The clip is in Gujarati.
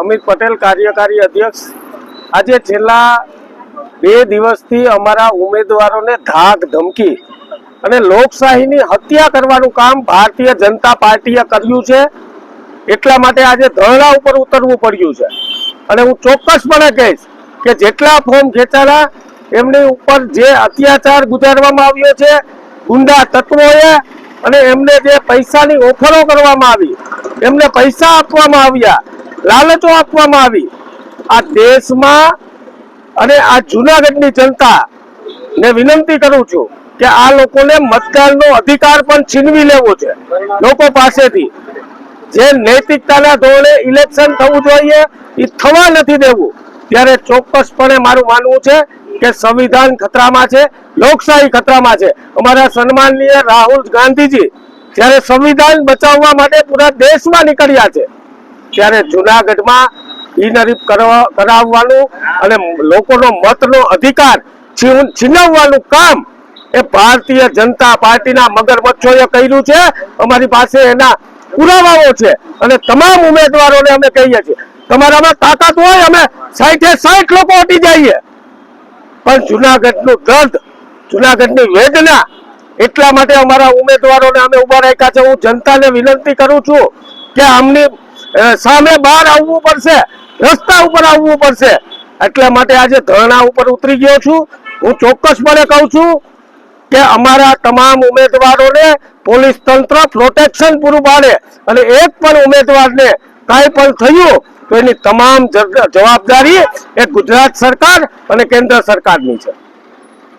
અમિત પટેલ કાર્યકારી અધ્યક્ષ. આજે છેલ્લા બે દિવસથી અમારા ઉમેદવારોને ધાક ધમકી અને લોકશાહીની હત્યા કરવાનું કામ ભારતીય જનતા પાર્ટીએ કર્યું છે. એટલા માટે આજે ધરણા ઉપર ઉતરવું પડ્યું છે. અને હું ચોક્કસપણે કહીશ કે જેટલા ફોર્મ ખેંચાયા એમની ઉપર જે અત્યાચાર ગુજારવામાં આવ્યો છે, ગુંડા તત્વોએ અને એમને જે પૈસાની ઓફરો કરવામાં આવી એમને પૈસા આપવામાં આવ્યા, લાલચો આપવામાં આવી. આ દેશમાં અને આ જુનાગઢની જનતા ને વિનંતી કરું છું કે આ લોકોને મતદાનનો અધિકાર પણ છીનવી લેવો છે લોકો પાસેથી. જે નૈતિકતાના ધોરણે ઇલેક્શન થવું જોઈએ, એ થવા નથી દેવું. ત્યારે ચોક્કસપણે મારું માનવું છે કે સંવિધાન ખતરામાં છે, લોકશાહી ખતરામાં છે. અમારા સન્માનનીય રાહુલ ગાંધીજી જ્યારે સંવિધાન બચાવવા માટે પૂરા દેશમાં નીકળ્યા છે. ત્યારે જુનાગઢમાં ઇનરીફ કરાવવાનું અને લોકોનો મતનો અધિકાર છીનવવાનું કામ એ ભારતીય જનતા પાર્ટીના મગરમચ્છોએ કર્યું છે. અમારી પાસે એના પુરાવાઓ છે અને તમામ ઉમેદવારોને અમે કહીએ છીએ. તમારામાં તાકાત હોય અમે સાઠે સાઠ લોકો હટી જઈએ. પણ જુનાગઢનું દર્દ, જુનાગઢની વેદના એટલા માટે અમારા ઉમેદવારોને અમે ઊભા રાખ્યા છે. હું જનતાને વિનંતી કરું છું કે આમની સામે બહાર આવવું પડશે, રસ્તા ઉપર આવવું પડશે. એટલા માટે આજે ધરણા ઉપર ઉતરી ગયો છું. હું ચોક્કસપણે કહું છું કે અમારા તમામ ઉમેદવારોને પોલીસ તંત્ર પ્રોટેક્શન પૂરું પાડે અને એક પણ ઉમેદવારને કાંઈ પણ થયું તો એની તમામ જવાબદારી એ ગુજરાત સરકાર અને કેન્દ્ર સરકારની છે.